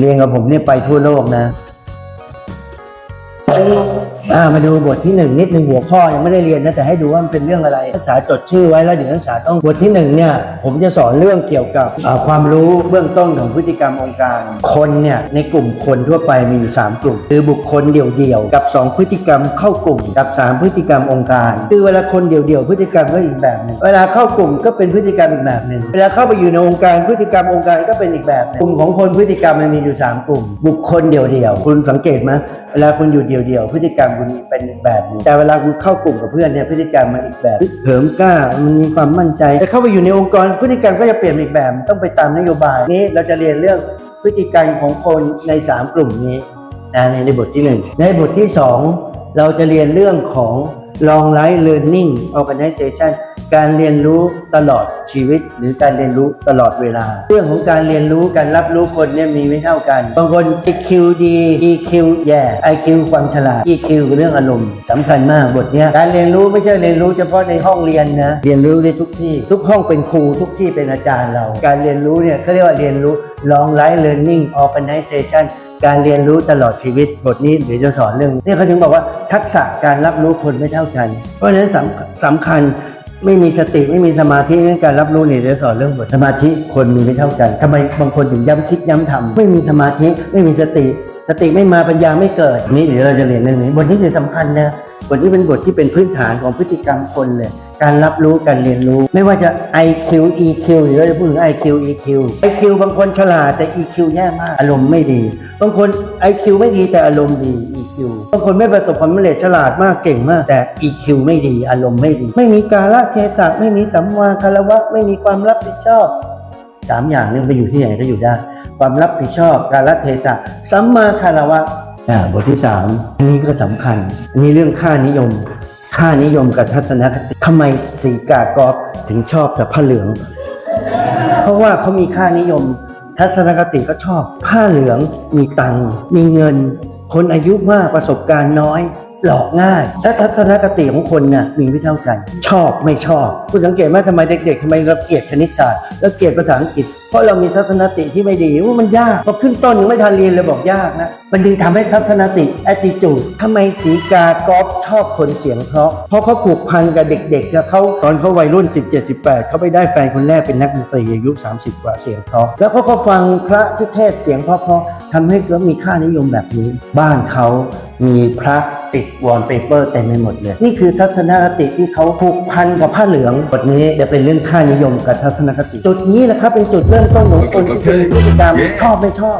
เรียนกับผมเนี่ยไปทั่วโลกนะ อ่ามาดูบทที่หนึ่งนิดหนึ่งหัวข้อยังไม่ได้เรียนนะแต่ให้ดูว่ามันเป็นเรื่องอะไรนักศึกษาจดชื่อไว้แล้วเดี๋ยวนักศึกษาต้องบทที่หนึ่งเนี่ยผมจะสอนเรื่องเกี่ยวกับความรู้เบื้องต้นของพฤติกรรมองค์การคนเนี่ยในกลุ่มคนทั่วไปมีอยู่สามกลุ่ม คือบุคคลเดี่ยวๆกับสองพฤติกรรมเข้ากลุ่มกับสามพฤติกรรมองค์การ คือเวลาคนเดี่ยวๆพฤติกรรมก็อีกแบบหนึ่งเวลาเข้ากลุ่มก็เป็นพฤติกรรมอีกแบบหนึ่งเวลาเข้าไปอยู่ในองค์การพฤติกรรมองค์การก็เป็นอีกแบบหนึ่งกลุ่มของคนพฤติกรรมมันมีอยู่สามกลุ่ม บุคคลเดี่ยวๆคุณสังเกตไหมเวลาคุณอยู่เดี่ยวๆพฤติกรรมคุณเป็นอีกแบบหนึงแต่เวลาคุณเข้ากลุ่มกับเพื่อนเนี่ยพฤติกรรมมันอีกแบบเหิมกล้ามันมีความมั่นใจแต่เข้าไปอยู่ในองค์กรพฤติกรรมก็จะเปลี่ยนอีกแบบต้องไปตามนโยบายนี้เราจะเรียนเรื่องพฤติกรรมของคนในสามกลุ่มนี้นะในในบทที่หนึ่งในบทที่สองเราจะเรียนเรื่องของ long life learning organization การเรียนรู้ตลอดชีวิต หรือการเรียนรู้ตลอดเวลา เรื่องของการเรียนรู้การรับรู้คนเนี่ยมีไม่เท่ากัน บางคน EQ ดี EQ แย่ IQ ความฉลาด EQ คือเรื่องอารมณ์สำคัญมากบทเนี้ยการเรียนรู้ไม่ใช่เรียนรู้เฉพาะในห้องเรียนนะเรียนรู้ได้ทุกที่ ทุกห้องเป็นครูทุกที่เป็นอาจารย์เรา การเรียนรู้เนี่ยเขาเรียกว่าเรียนรู้ long life learning organization การเรียนรู้ตลอดชีวิตบทนี้เดี๋ยวจะสอนเรื่องนี่เขาถึงบอกว่า ทักษะการรับรู้คนไม่เท่ากัน เพราะฉะนั้นสำสำคัญไม่มีสติไม่มีสมาธิในการรับรู้เนี่ยเดี๋ยวสอนเรื่องบทสมาธิคนมีไม่เท่ากันทำไมบางคนถึงย้ำคิดย้ำทำไม่มีสมาธิไม่มีสติ สติไม่มาปัญญาไม่เกิดนี่เดี๋ยวเราจะเรียนเรื่องนี้บทนี้คือสำคัญนะบทนี้เป็นบทที่เป็นพื้นฐานของพฤติกรรมคนเลย การรับรู้การเรียนรู้ ไม่ว่าจะ IQ EQ หรือเราจะพูดถึง IQ EQ IQ บางคนฉลาดแต่ EQ แย่มาก อารมณ์ไม่ดี บางคน IQ ไม่ดีแต่อารมณ์ดี EQ บางคนไม่ประสบความสำเร็จฉลาดมากเก่งมาก แต่ EQ ไม่ดี อารมณ์ไม่ดี ไม่มีกาลเทศะไม่มีสัมมาคารวะไม่มีความรับผิดชอบสามอย่างนี้ไปอยู่ที่ไหนก็อยู่ได้ ความรับผิดชอบการละเทศะสัมมาคารวะอ่าบทที่สามอันนี้ก็สำคัญอันนี้เรื่องค่านิยม ค่านิยมกับทัศนคติทำไมสีกากอบถึงชอบแต่ผ้าเหลือง เพราะว่าเขามีค่านิยม ทัศนคติก็ชอบ ผ้าเหลืองมีตังมีเงิน คนอายุมากประสบการณ์น้อย หลอกง่ายถ้าทัศนคติของคนน่ะมีไม่เท่ากัน ชอบไม่ชอบ คุณสังเกตไหมทำไมเด็กๆทำไมเราเกลียดคณิตศาสตร์แล้วเกลียดภาษาอังกฤษ เพราะเรามีทัศนคติที่ไม่ดีว่ามันยากพอขึ้นต้นยังไม่ทันเรียนเลยบอกยากนะมันดึงทำให้ทัศนคติ attitude ทำไมสีกากอฟชอบคนเสียงเพราะ เพราะเขาผูกพันกับเด็กๆกับเขาตอนเขาวัยรุ่น 17 18เขาไปได้แฟนคนแรกเป็นนักดนตรีอายุ 30 กว่าเสียงเพราะแล้วเขาก็ฟังพระที่เทศเสียงเพราะๆทำให้เขามีค่านิยมแบบนี้ บ้านเขามีพระ ติดวอลเปเปอร์เต็มไปหมดเลย นี่คือทัศนคติที่เขาผูกพันกับผ้าเหลืองบทนี้จะเป็นเรื่องค่านิยมกับทัศนคติ จุดนี้แหละครับเป็นจุดเริ่มต้นของคนที่เป็นพฤติกรรมชอบไม่ชอบ